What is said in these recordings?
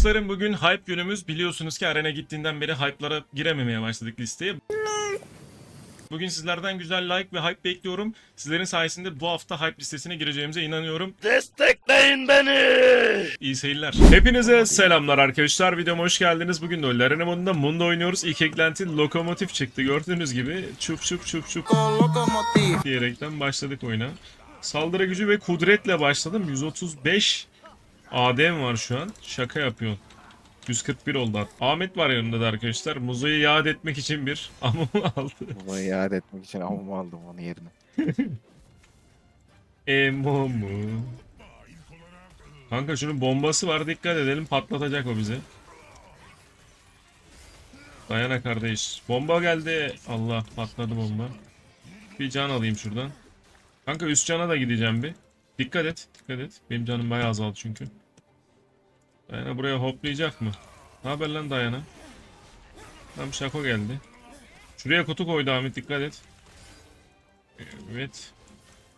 Dostlarım bugün hype günümüz. Biliyorsunuz ki arena gittiğinden beri hype'lara girememeye başladık listeye. Bugün sizlerden güzel like ve hype bekliyorum. Sizlerin sayesinde bu hafta hype listesine gireceğimize inanıyorum. Destekleyin beni. İyi seyirler. Hepinize selamlar arkadaşlar. Videoma hoş geldiniz. Bugün de LoL Arena modunda Mundo oynuyoruz. İlk eklenti lokomotif çıktı. Gördüğünüz gibi çup çup çup çup diyerekten başladık oyuna. Saldırı gücü ve kudretle başladım. 135 ADM var şu an. Şaka yapıyorsun. 141 oldu. Ahmet var yanında da arkadaşlar. Muzo'yu yad etmek için bir amum aldı. Bunu iade etmek için amumu aldım onun yerine. Emomu. Kanka şunun bombası var dikkat edelim patlatacak o bizi. Dayana kardeş. Bomba geldi. Allah patladı bomba. Bir can alayım şuradan. Kanka üst cana da gideceğim bir. Dikkat et. Dikkat et. Benim canım bayağı azaldı çünkü. Dayana buraya hoplayacak mı? Ne haber lan Dayana? Tam şako geldi. Şuraya kutu koydu Ahmet dikkat et. Evet.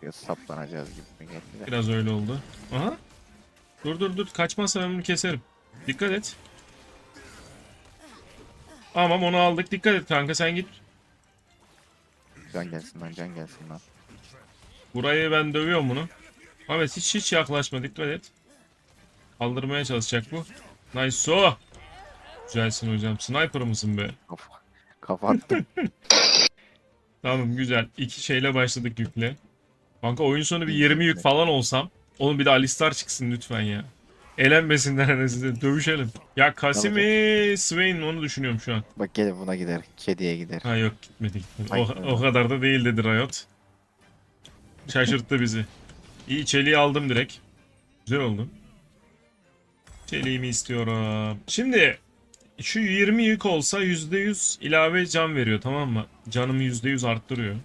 Biraz saplanacağız gibi mi geldi de. Biraz öyle oldu. Aha. Dur dur dur. Kaçmazsa ben bunu keserim. Dikkat et. Tamam onu aldık. Dikkat et kanka sen git. Can gelsin lan can gelsin lan. Burayı ben dövüyorum bunu. Ahmet hiç hiç yaklaşma. Dikkat et. Kaldırmaya çalışacak bu. Nice o. Güzelsin hocam. Sniper mısın be? Kafa, kafa attım. Tamam güzel. İki şeyle başladık yükle. Kanka oyun sonu bir 20 yük falan olsam. Oğlum bir de Alistar çıksın lütfen ya. Elenmesinler anasını dövüşelim. Ya Kasimi, Swain onu düşünüyorum şu an. Bak gel buna gider. Kediye gider. Ha yok gitmedi gitmedi. O, o kadar da değil dedi Riot. Şaşırttı bizi. İyi çeliği aldım direkt. Güzel oldu. Çeliğimi istiyorum. Şimdi şu 20 yük olsa %100 ilave can veriyor tamam mı? Canımı %100 arttırıyor.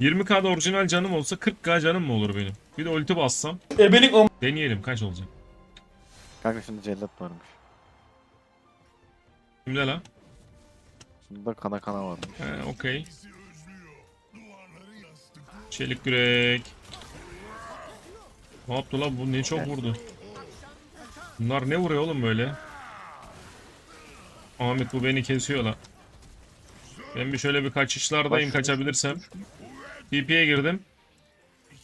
20k'da orijinal canım olsa 40k canım mı olur benim? Bir de ulti bassam. Ebelik am... Deneyelim kaç olacak? Kanka şunda cellat varmış. Kimde lan? Şunda kana kana varmış. He okey. Çelik yürek. Ne yaptı lan bu ne çok vurdu. Bunlar ne vuruyor oğlum böyle? Ahmet bu beni kesiyor lan. Ben bir şöyle bir kaçışlardayım kaçabilirsem. TP'ye girdim.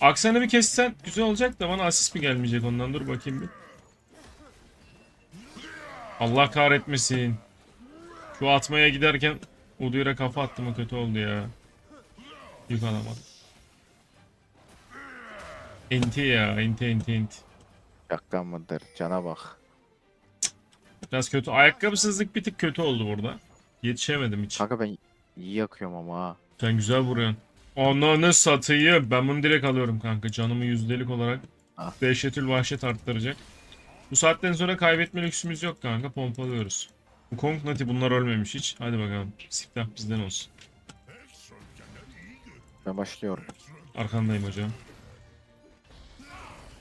Aksanı bir kessen güzel olacak da bana asist mi gelmeyecek ondan dur bakayım bir. Allah kahretmesin. Şu atmaya giderken Udyr'a kafa attım o kötü oldu ya. Yük alamadım. Enti ya enti enti enti. Yakkan mıdır? Cana bak. Biraz kötü. Ayakkabısızlık bir tık kötü oldu burada. Yetişemedim hiç. Kanka ben iyi yakıyorum ama ha. Sen güzel vuruyorsun. Ananı satayım. Ben bunu direkt alıyorum kanka. Canımı yüzdelik olarak Ah. dehşetül vahşet arttıracak. Bu saatten sonra kaybetme lüksümüz yok kanka. Pompalıyoruz. Bu Kong Nati bunlar ölmemiş hiç. Hadi bakalım. Siftah bizden olsun. Ben başlıyorum. Arkandayım hocam.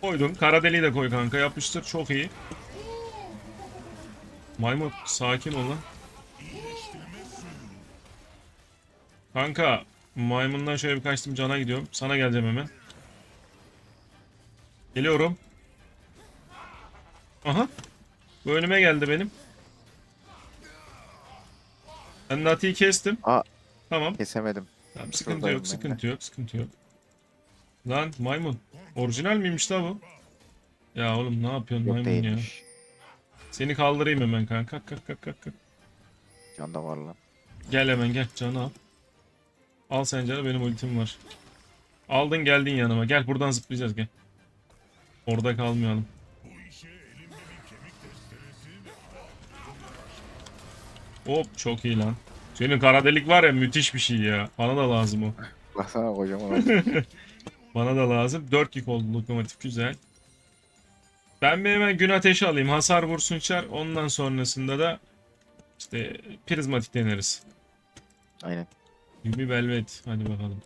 Koydum. Kara deliği de koy kanka. Yapıştır. Çok iyi. Maymun sakin ol lan. Kanka maymundan şöyle bir kaçtım cana gidiyorum. Sana geleceğim hemen. Geliyorum. Aha. Bu önüme geldi benim. Ben Nati'yi kestim. Aa. Tamam. Kesemedim. Tamam sıkıntı Şuradayım yok, ben de. sıkıntı yok, sıkıntı yok. Lan maymun. Orijinal miymiş la bu? Ya oğlum ne yapıyorsun Yok maymun ya? değilmiş. Seni kaldırayım hemen kanka. Kalk kalk kalk kalk. Can da var lan. Gel hemen gel canı al. Al sen canı benim ultim var. Aldın geldin yanıma. Gel buradan zıplayacağız gel. Orada kalmayalım. Hop çok iyi lan. Senin kara delik var ya müthiş bir şey ya. Bana da lazım o. Baksana kocaman. Bana da lazım. 4 yük oldu lokomotif güzel. Ben bir hemen gün ateşi alayım. Hasar vursun çar. Ondan sonrasında da işte prizmatik deneriz. Aynen. Yumi velvet. Hadi bakalım.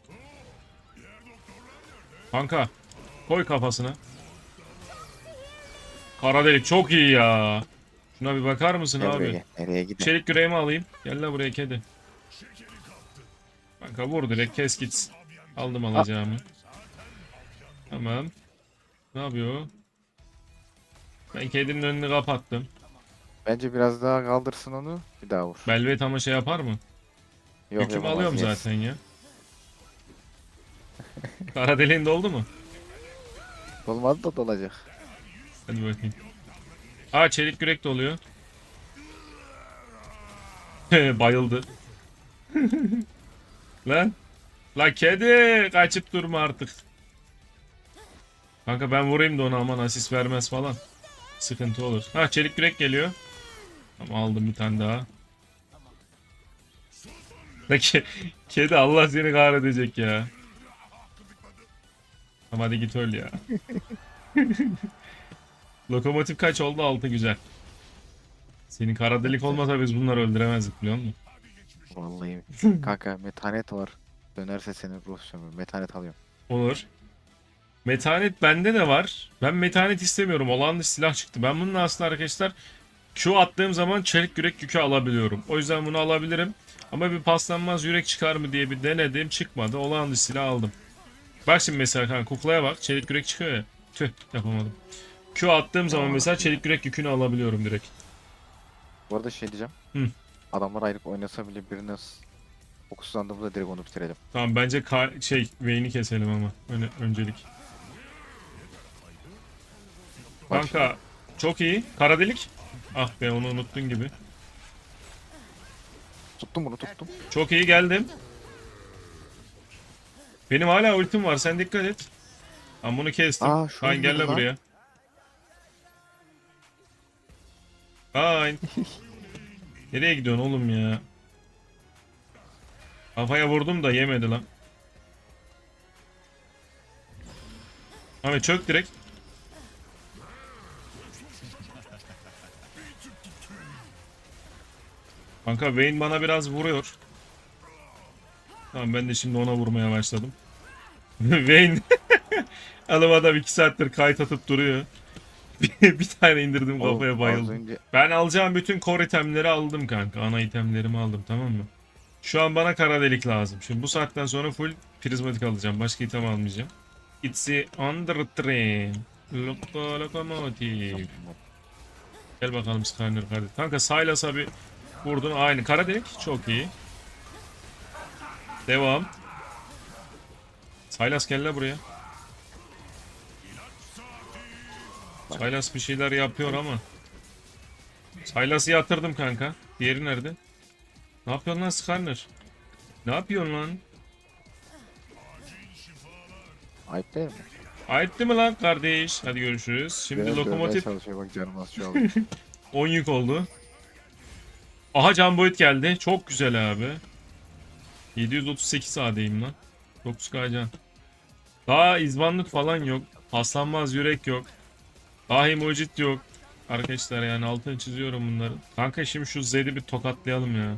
Kanka. Koy kafasına. Kara delik çok iyi ya. Şuna bir bakar mısın Gel abi? Nereye gidiyorsun? Çelik yüreğimi alayım. Gel la buraya kedi. Kanka vur direkt kes gitsin. Aldım alacağımı. Tamam. Ne yapıyor? Ben kedinin önünü kapattım. Bence biraz daha kaldırsın onu. Bir daha vur. Velvet ama şey yapar mı? Yok, Yükümü yapamaz, alıyorum yes. zaten ya. Kara deliğin doldu mu? Olmadı da dolacak. Hadi bakayım. Aa çelik yürek doluyor. Bayıldı. Lan. La kedi kaçıp durma artık. Kanka ben vurayım da ona aman asist vermez falan. Sıkıntı olur. Ha çelik yürek geliyor. Tamam aldım bir tane daha. Ke- kedi Allah seni kahredecek ya. Tamam hadi git öl ya. Lokomotif kaç oldu? 6 güzel. Senin kara delik olmasa biz bunları öldüremezdik biliyor musun? Vallahi. Kanka metanet var. Dönerse senin ruh sömürü. Metanet alıyorum. Olur. Metanet bende de var. Ben metanet istemiyorum. Olan silah çıktı. Ben bunun aslında arkadaşlar Q attığım zaman çelik yürek yükü alabiliyorum. O yüzden bunu alabilirim. Ama bir paslanmaz yürek çıkar mı diye bir denedim. Çıkmadı. Olan silah aldım. Bak şimdi mesela kanka kuklaya bak. Çelik yürek çıkıyor ya. Tüh yapamadım. Q attığım zaman mesela çelik yürek yükünü alabiliyorum direkt. Bu arada şey diyeceğim. Hı. Adamlar ayrık oynasa bile birine fokuslandığımızda direkt onu bitirelim. Tamam bence şey Vayne'i keselim ama. Öne öncelik. Kanka çok iyi. Kara delik. Ah be onu unuttun gibi. Tuttum bunu tuttum. Çok iyi geldim. Benim hala ultim var sen dikkat et. Ben bunu kestim. Aa, şunu Kayn gel lan. buraya. Kayn. Nereye gidiyorsun oğlum ya? Kafaya vurdum da yemedi lan. Ahmet çök direkt. Kanka Vayne bana biraz vuruyor. Tamam ben de şimdi ona vurmaya başladım. Vayne Adam adam 2 saattir kayıt atıp duruyor. bir tane indirdim kafaya bayıldım. önce Ben alacağım bütün core itemleri aldım kanka. Ana itemlerimi aldım tamam mı? Şu an bana kara delik lazım. Şimdi bu saatten sonra full prizmatik alacağım. Başka item almayacağım. It's a under train. Loco locomotive. Gel bakalım Skyner kardeş. Kanka Silas'a bir vurdun. Aynı. Kara delik. Çok iyi. Devam. Silas gel la buraya. Silas bir şeyler yapıyor ama. Silas'ı yatırdım kanka. Diğeri nerede? Ne yapıyorsun lan Skarner? Ne yapıyorsun lan? ayıp değil mi? Ayıptı mı lan kardeş? Hadi görüşürüz. Şimdi dövmeye lokomotif çalışıyor bak canım az şu an. 10 yük oldu. Aha Can Boyut geldi. Çok güzel abi. 738 AD'yim lan. 9K can. Daha izbanlık falan yok. Paslanmaz yürek yok. Daha emojit yok. Arkadaşlar yani altını çiziyorum bunların. Kanka şimdi şu Zed'i bir tokatlayalım ya.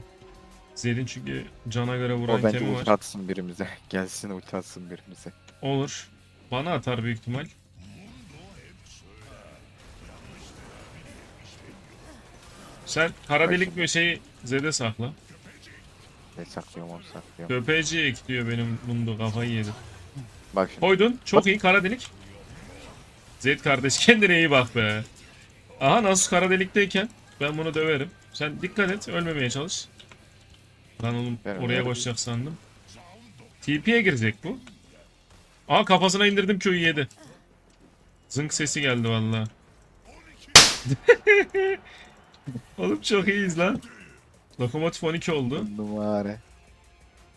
Zed'in çünkü cana göre vuran o bence temi var. ulti atsın birimize. Gelsin ulti atsın birimize. Olur. Bana atar büyük ihtimal. Sen kara delik şeyi Zed'e sakla. Ne saklıyorum onu saklıyorum. Köpeci ekliyor benim bunda kafayı yedi. Bak şimdi. Koydun. Çok iyi kara delik. Zed kardeş kendine iyi bak be. Aha nasıl kara delikteyken ben bunu döverim. Sen dikkat et ölmemeye çalış. Lan oğlum Ben oraya koşacak sandım. TP'ye girecek bu. Aa kafasına indirdim Q'yu yedi. Zınk sesi geldi valla. oğlum çok iyiyiz lan. Lokomotif 12 oldu. Numara.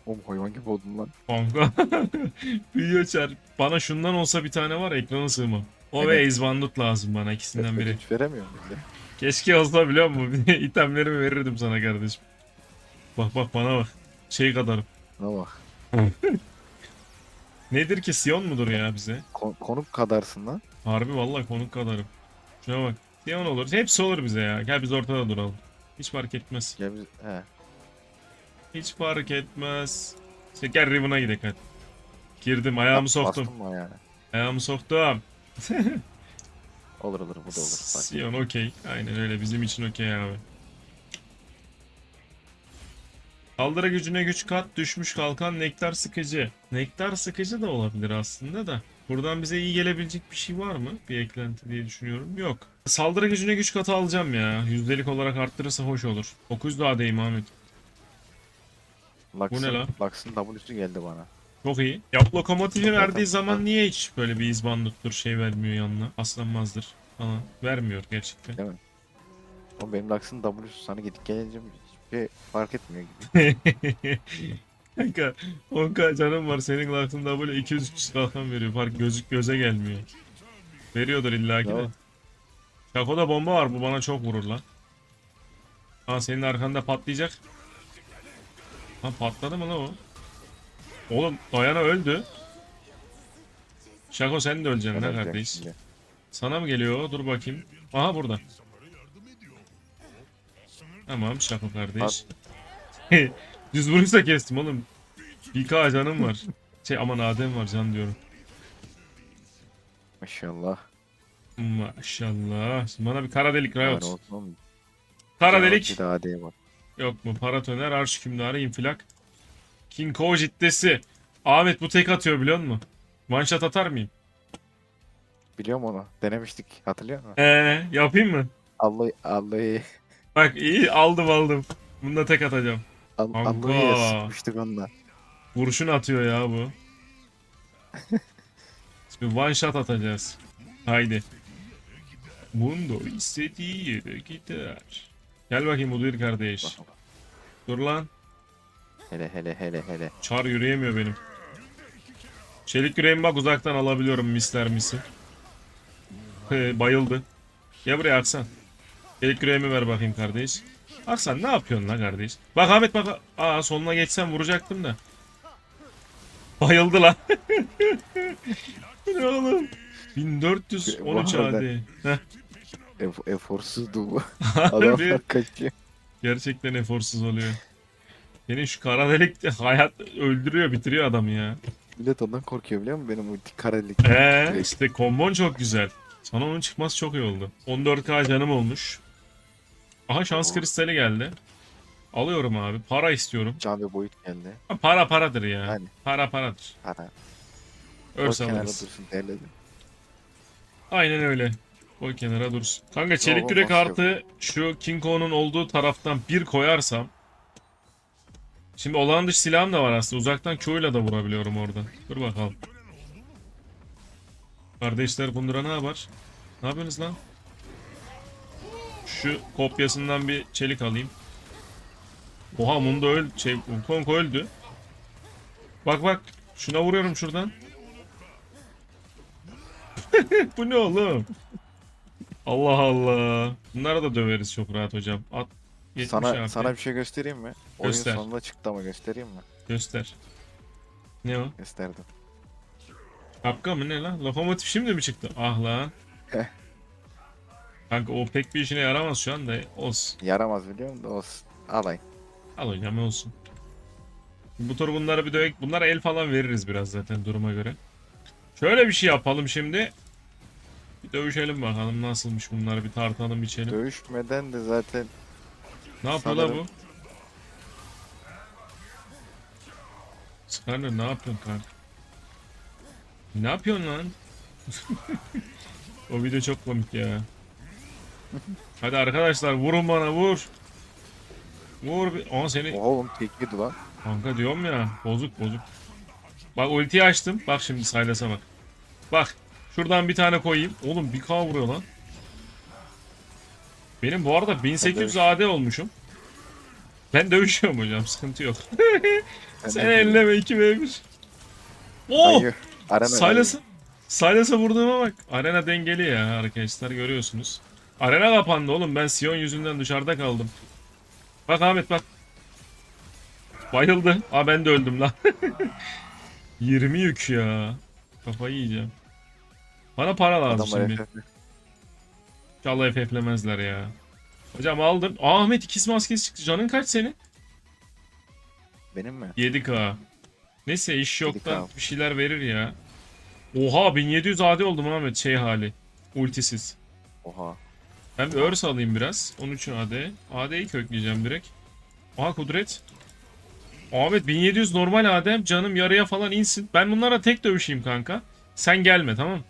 Oğlum hayvan gibi oldun lan. Kanka. Büyüyor çar. Bana şundan olsa bir tane var ekrana sığmam. O ve Evet. Ace Bandit lazım bana ikisinden biri. Hiç veremiyorum bize. Keşke olsa biliyor musun? İtemlerimi verirdim sana kardeşim. Bak bak bana bak. Şey kadarım. Ne bak. Nedir ki Sion mudur ya bize? Kon- konuk kadarsın lan. Harbi vallahi konuk kadarım. Şuna bak. Sion olur. Hepsi olur bize ya. Gel biz ortada duralım. Hiç fark etmez. Gel biz... He. Hiç fark etmez. İşte gel Riven'a gidelim hadi. Girdim ayağımı soktum. Bastın mı ayağını? Ayağımı soktum. Olur olur bu da olur. Sion okey. Aynen öyle bizim için okey abi. Saldırı gücüne güç kat düşmüş kalkan nektar sıkıcı. Nektar sıkıcı da olabilir aslında da. Buradan bize iyi gelebilecek bir şey var mı? Bir eklenti diye düşünüyorum. Yok. Saldırı gücüne güç katı alacağım ya. Yüzdelik olarak arttırırsa hoş olur. 900 daha deyim Ahmet. Lux'ın, ne lan? Lux'ın W'su geldi bana. Çok iyi. Ya lokomotifi verdiği zaman niye hiç böyle bir izbanduttur şey vermiyor yanına? Aslanmazdır falan. Vermiyor gerçekten. Değil mi? Ama benim Lux'ın W'su sana gidip gelince hiçbir şey fark etmiyor gibi. Kanka 10k canım var senin aklında böyle 200-300 kalkan veriyor. Fark gözük göze gelmiyor. Veriyordur illaki de. Şakoda bomba var bu bana çok vurur lan. Ha senin arkanda patlayacak. Ha patladı mı lan o? Oğlum Dayana öldü. Şako sen de öleceksin lan kardeş. şimdi. Sana mı geliyor? Dur bakayım. Aha burada. Tamam Şako kardeş. Düz vurursa kestim oğlum. 1k canım var. Şey aman Adem var can diyorum. Maşallah. Maşallah. Şimdi bana bir kara delik Riot. olsun. Kara delik. Yok mu? Paratoner, Arş Hükümdarı, infilak. King Ko ciddesi. Ahmet bu tek atıyor biliyor musun? One shot atar mıyım? Biliyorum onu. Denemiştik. Hatırlıyor musun? Eee yapayım mı? Allah Allah'ı Bak iyi aldım aldım. Bunda tek atacağım. Al- Kanka. Allah'ı sıkmıştık onunla. Vuruşun atıyor ya bu. Şimdi one shot atacağız. Haydi. Mundo istediği yere gider. Gel bakayım Udyr kardeş. Dur lan. Hele hele hele hele. Çar yürüyemiyor benim. Çelik yüreğimi bak uzaktan alabiliyorum misler misi. He, bayıldı. Gel buraya Aksan. Çelik yüreğimi ver bakayım kardeş. Aksan ne yapıyorsun lan kardeş? Bak Ahmet bak. Aa sonuna geçsem vuracaktım da. Bayıldı lan. Ne oğlum? 1413 Bu arada- AD. Heh, Ef eforsuzdu bu. Adamlar kaçıyor. Gerçekten eforsuz oluyor. Senin şu kara delik de hayat öldürüyor bitiriyor adamı ya. Millet ondan korkuyor biliyor musun? Benim ulti karelik. Eee işte kombon çok güzel. Sana onun çıkması çok iyi oldu. 14k canım olmuş. Aha şans Oo. kristali geldi. Alıyorum abi. Para istiyorum. Can ve boyut geldi. Ha, Para paradır ya. Hani Para paradır. para. Örs O kenarda alırız. dursun derledim. Aynen öyle. O kenara dursun. Kanka çelik Yo, yürek artı şu King Kong'un olduğu taraftan bir koyarsam Şimdi olağan dışı silahım da var aslında. Uzaktan Q'yla da vurabiliyorum orada. Dur bakalım. Kardeşler Kundura ne yapar? Ne yapıyorsunuz lan? Şu kopyasından bir çelik alayım. Oha Mundo öldü. Şey, Kong öldü. Bak bak. Şuna vuruyorum şuradan. Bu ne oğlum? Allah Allah. Bunlara da döveriz çok rahat hocam. At. 70 Sana AP. sana bir şey göstereyim mi? Oyun Göster. sonunda çıktı ama göstereyim mi? Göster. Ne o? Gösterdim. Kapka mı ne lan? Lokomotif şimdi mi çıktı? Ah lan. Kanka o pek bir işine yaramaz şu anda. Olsun. Yaramaz biliyor musun? Olsun. Alay. Al hocam olsun. Bu tur bunlara bir dövek. Bunlara el falan veririz biraz zaten duruma göre. Şöyle bir şey yapalım şimdi. Bir dövüşelim bakalım nasılmış bunları bir tartalım içelim. Dövüşmeden de zaten Ne yapıyor la bu? sanırım- Skarner ne yapıyorsun kanka? Ne yapıyorsun lan? o video çok komik ya. Hadi arkadaşlar vurun bana vur. Vur. Aa seni oha oğlum tek yedi lan. kanka diyorum ya bozuk bozuk. Bak ultiyi açtım. Bak şimdi Silas'a bak. Bak. Şuradan bir tane koyayım. Oğlum bir K vuruyor lan. Benim bu arada 1800 AD olmuşum. Ben dövüşüyorum hocam sıkıntı yok. Sen elleme 2v1. Oo! Hayır. Arena Silas'a Silas'a vurduğuma bak. Arena dengeli ya arkadaşlar görüyorsunuz. Arena kapandı oğlum. Ben Sion yüzünden dışarıda kaldım. Bak Ahmet bak. Bayıldı. Aa ben de öldüm lan. 20 yük ya. Kafayı yiyeceğim. Bana para lazım Adamlar şimdi. FF. İnşallah FF'lemezler ya. Hocam aldım. Aa, Ahmet ikiz maskesi çıktı. Canın kaç senin? Benim mi? 7K. Neyse iş yoktan 7K. bir şeyler verir ya. Oha 1700 AD oldum Ahmet şey hali. Ultisiz. Oha. Ben bir örs alayım biraz. 13 AD. AD'yi kökleyeceğim direkt. Aha kudret. Ahmet 1700 normal AD'm canım yarıya falan insin. Ben bunlara tek dövüşeyim kanka. Sen gelme tamam?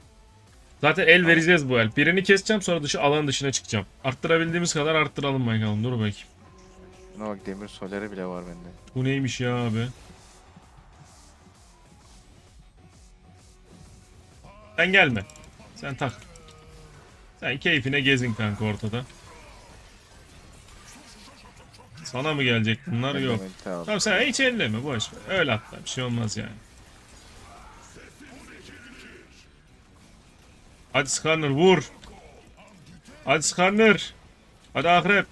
Zaten el vereceğiz bu el. Birini keseceğim sonra dışı alan dışına çıkacağım. Arttırabildiğimiz kadar arttıralım bakalım. Dur bakayım. Buna bak demir soleri bile var bende. Bu neymiş ya abi? Sen gelme. Sen tak. Sen keyfine gezin kanka ortada. Sana mı gelecek bunlar? Yok. Tamam sen hiç elleme boş ver. Öyle atla bir şey olmaz yani. Hadi Skarner vur. Hadi Skarner. Hadi Akrep.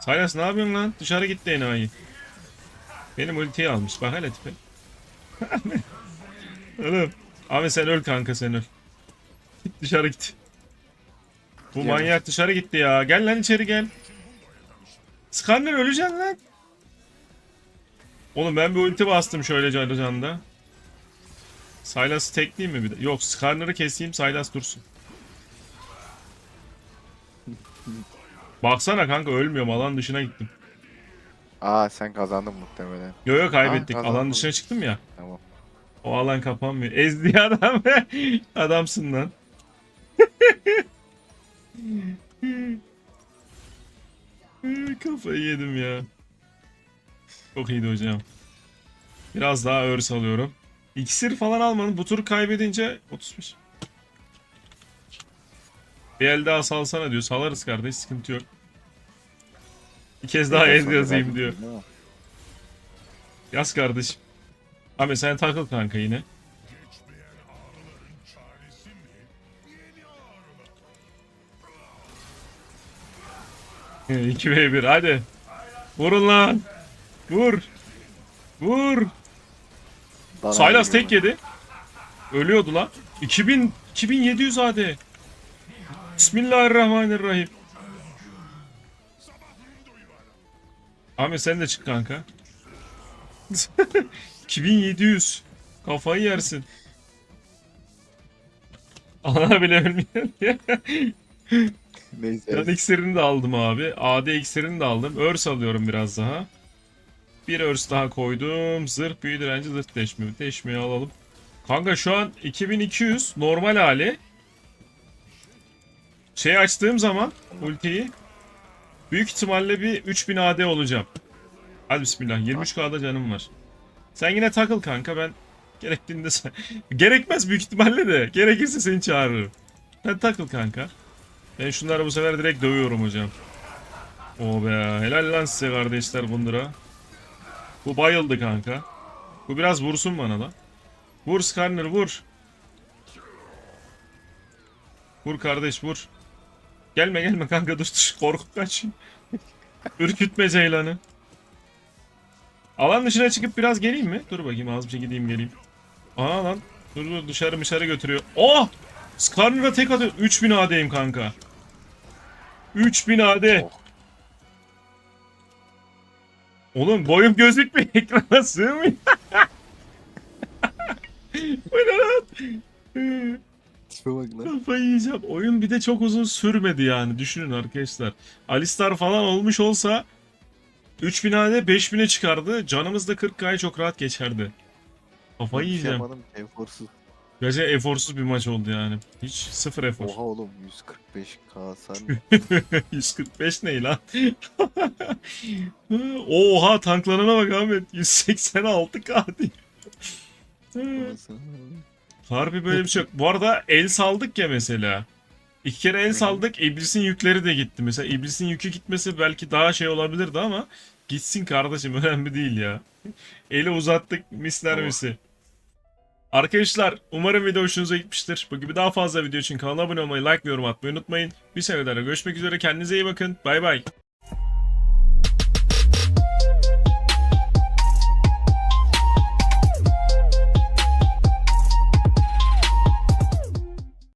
Saylas ne yapıyorsun lan? Dışarı gitti enayi. Benim ultiyi almış. Bak hele tipe. Oğlum. Abi sen öl kanka sen öl. Git dışarı git. Bu Gidemez. manyak dışarı gitti ya. Gel lan içeri gel. Skarner öleceksin lan. Oğlum ben bir ulti bastım şöyle Can'da. Sylas'ı tekleyeyim mi bir de? Yok Skarner'ı keseyim Sylas dursun. Baksana kanka ölmüyorum alan dışına gittim. Aa sen kazandın muhtemelen. Yo yo kaybettik Ha, alan dışına çıktım ya. Tamam. O alan kapanmıyor. Ezdi adam. Adamsın lan. Kafayı yedim ya. Çok iyiydi hocam. Biraz daha örs alıyorum. İksir falan almanın bu turu kaybedince 35. Bir el daha salsana diyor. Salarız kardeş sıkıntı yok. Bir kez daha ez yazayım diyor. Yaz kardeşim. Abi sen takıl kanka yine. Ee, 2 v 1 hadi. Vurun lan. Vur. Vur. Dana Saylas tek yedi. Ölüyordu lan. 2000 2700 hadi. Bismillahirrahmanirrahim. Ahmet sen de çık kanka. 2700. Kafayı yersin. Ana bile ölmüyor. Neyse. Can iksirini de aldım abi. AD iksirini de aldım. Örs alıyorum biraz daha. Bir örs daha koydum. Zırh büyü direnci zırh deşme. Deşmeyi alalım. Kanka şu an 2200 normal hali. Şey açtığım zaman ultiyi büyük ihtimalle bir 3000 AD olacağım. Hadi bismillah 23k'da canım var. Sen yine takıl kanka ben gerektiğinde. Gerekmez büyük ihtimalle de. Gerekirse seni çağırırım. Sen takıl kanka. Ben şunları bu sefer direkt dövüyorum hocam. O be helal lan size kardeşler bundura. Bu bayıldı kanka. Bu biraz vursun bana da. Vur Skarner vur. Vur kardeş vur. Gelme gelme kanka dur dur korkup kaç. Ürkütme Ceylan'ı. Alan dışına çıkıp biraz geleyim mi? Dur bakayım az bir şey gideyim geleyim. Aa lan. Dur dur dışarı dışarı götürüyor. Oh! Skarner'a tek atıyor. 3000 AD'yim kanka. 3000 AD. Oğlum boyum gözükmüyor ekrana sığmıyor. Bu ne lan? Tipe bak lan. Kafayı yiyeceğim. Oyun bir de çok uzun sürmedi yani. Düşünün arkadaşlar. Alistar falan olmuş olsa 3000 AD 5000'e çıkardı. Canımız da 40k'yı çok rahat geçerdi. Kafayı şey yiyeceğim. yapmadım. Eforsuz. Gerçekten eforsuz bir maç oldu yani. Hiç sıfır efor. Oha oğlum 145k sen. 145 ne lan? Oha tanklanana bak Ahmet. 186k diyor. Harbi böyle bir şey yok. Bu arada el saldık ya mesela. İki kere el saldık. İblisin yükleri de gitti. Mesela iblisin yükü gitmesi belki daha şey olabilirdi ama gitsin kardeşim önemli değil ya. Eli uzattık misler misi. Arkadaşlar umarım video hoşunuza gitmiştir. Bu gibi daha fazla video için kanala abone olmayı, like ve yorum atmayı unutmayın. Bir senelere görüşmek üzere. Kendinize iyi bakın. Bay bay.